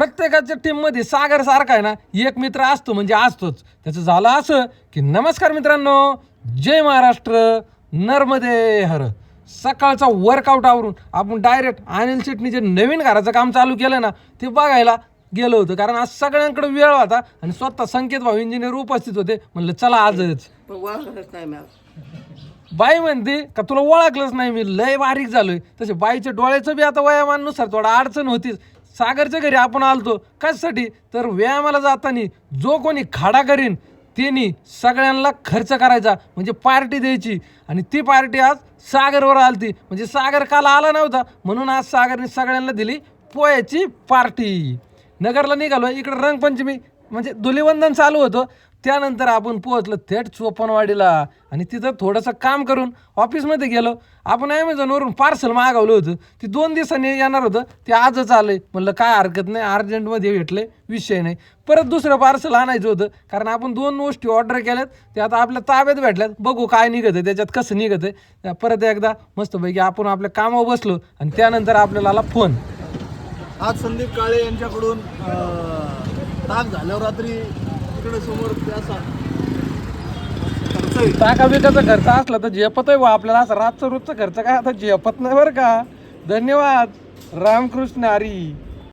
प्रत्येकाच्या टीममध्ये सागर सारखा आहे ना एक मित्र असतो म्हणजे असतोच. त्याचं झालं असं की नमस्कार मित्रांनो जय महाराष्ट्र नर्मदे हर. सकाळचा वर्कआउट आवरून आपण डायरेक्ट अनिल शेटनी जे नवीन घराचं काम चालू केलं ना ते बघायला गेलो होतो. कारण आज सगळ्यांकडे वेळ होता आणि स्वतः संकेत भाऊ इंजिनियर उपस्थित होते. म्हणलं चला आजच. बाई म्हणते का तुला ओळखलंच नाही मी? लय बारीक झालोय. तसे बाईच्या डोळ्याचं बी आता वयामानुसार थोडा अडचण होतीच. सागरच्या घरी आपण आलतो. कशासाठी? तर व्यायामाला जाताना जो कोणी खाडा करीन त्यांनी सगळ्यांना खर्च करायचा म्हणजे पार्टी द्यायची. आणि ती पार्टी आज सागरवर आलती. म्हणजे सागर काल आला नव्हता. म्हणून आज सागरने सगळ्यांना दिली पोयाची पार्टी. नगरला निघालो. इकडं रंगपंचमी म्हणजे धुलीवंदन चालू होतं. त्यानंतर आपण पोहोचलो थेट चोपनवाडीला. आणि तिथं थोडंसं काम करून ऑफिसमध्ये गेलो. आपण ॲमेझॉनवरून पार्सल मागवलं होतं. ते दोन दिवसांनी येणार होतं. ते आजच आलंय. म्हणलं काय हरकत नाही. अर्जंटमध्ये भेटलं. विषय नाही. परत दुसरं पार्सल आणायचं होतं. कारण आपण दोन गोष्टी ऑर्डर केल्यात. ते आता आपल्या ताब्यात भेटल्यात. बघू काय निघत आहे त्याच्यात कसं निघत आहे परत एकदा मस्तपैकी आपण आपल्या कामावर बसलो. आणि त्यानंतर आपल्याला आला फोन. आज संदीप काळे यांच्याकडून अं, ताक झाल्यावर रात्री टाका बिकाचा खर्च असला तर झेपत आहे बा आपल्याला? असं रातचं रोजचा खर्च काय? आता झेपत नाही बरं का. धन्यवाद. रामकृष्ण हरी.